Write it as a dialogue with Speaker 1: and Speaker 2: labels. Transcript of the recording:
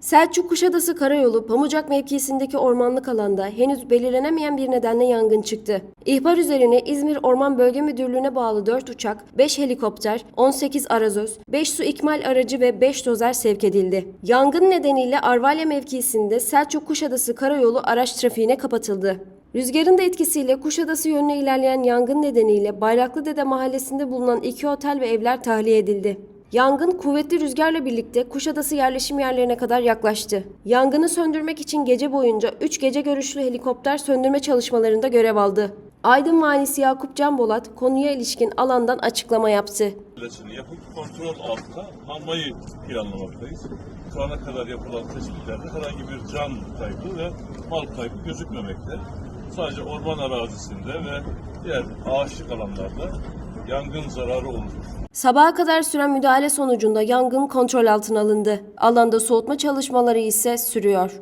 Speaker 1: Selçuk Kuşadası Karayolu Pamucak mevkisindeki ormanlık alanda henüz belirlenemeyen bir nedenle yangın çıktı. İhbar üzerine İzmir Orman Bölge Müdürlüğü'ne bağlı 4 uçak, 5 helikopter, 18 arazöz, 5 su ikmal aracı ve 5 dozer sevk edildi. Yangın nedeniyle Arvalya mevkisinde Selçuk Kuşadası Karayolu araç trafiğine kapatıldı. Rüzgarın da etkisiyle Kuşadası yönüne ilerleyen yangın nedeniyle Bayraklıdede mahallesinde bulunan iki otel ve evler tahliye edildi. Yangın kuvvetli rüzgarla birlikte Kuşadası yerleşim yerlerine kadar yaklaştı. Yangını söndürmek için gece boyunca 3 gece görüşlü helikopter söndürme çalışmalarında görev aldı. Aydın Valisi Yakup Canbolat konuya ilişkin alandan açıklama yaptı.
Speaker 2: Yapıp kontrol altında almayı planlamaktayız. Şu ana kadar yapılan tespitlerde herhangi bir can kaybı ve mal kaybı gözükmemekte. Sadece orman arazisinde ve diğer ağaçlık alanlarda yangın zararı olmuş.
Speaker 1: Sabaha kadar süren müdahale sonucunda yangın kontrol altına alındı. Alanda soğutma çalışmaları ise sürüyor.